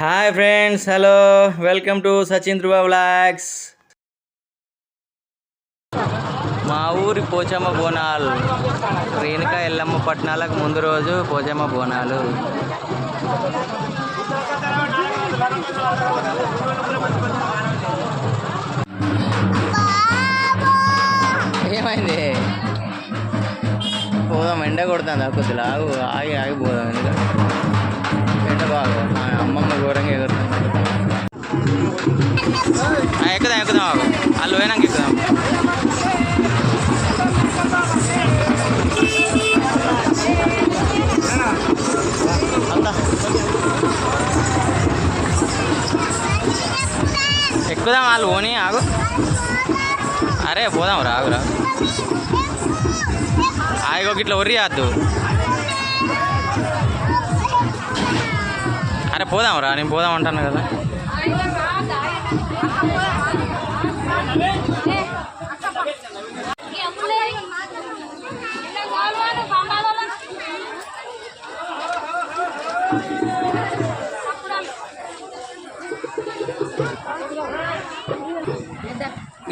Hi friends hello welcome to Sachin Dhruva blogs మా ఊరి పోచమ్మ బోనాలు. రేణుక ఎల్లమ్మ పట్టణాలకు ముందు రోజు పోచమ్మ బోనాలు. ఏమైంది? పోదాం ఎండ కొడుతుంది కొద్దిగా? ఆగి ఆగి పోదాం ఎందుకంటే ఎండ బాగా. అమ్మమ్మ ఘోరంగా ఎగురుతుంది. ఆ, ఎక్కుదాం ఎక్కుదాం. వాళ్ళు పోయినాక ఎక్కుదాం. ఎక్కుదాం వాళ్ళు పోనీ ఆగు. అరే పోదాం రాగురా ఆగో గిట్ల ఒర్రియద్దు అరే పోదాం రా నేను పోదాం అంటాను కదా.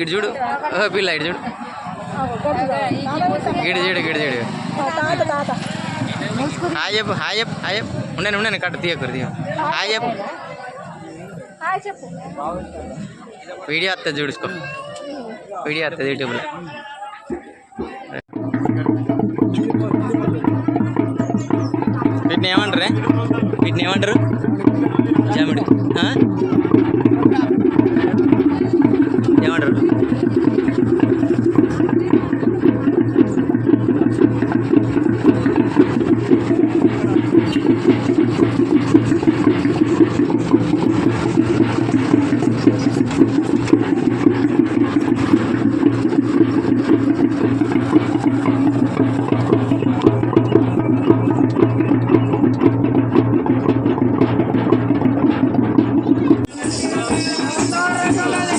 ఇటు చూడు. ఓ పిల్ల ఇటు చూడు. గిడి చూడు గిడి చూడు. హాయ్ చెప్పు హాయ్ చెప్పు హాయ్ చెప్పు. ఉండను ఉండను కట్ట తీయకూడదు తీయ హాయ్ చెప్పు. వీడియో వస్తుంది చూడుకో. వీడియో వస్తుంది యూట్యూబ్లో. వీటిని ఏమంటారు? వీటిని ఏమంటారు? Puerto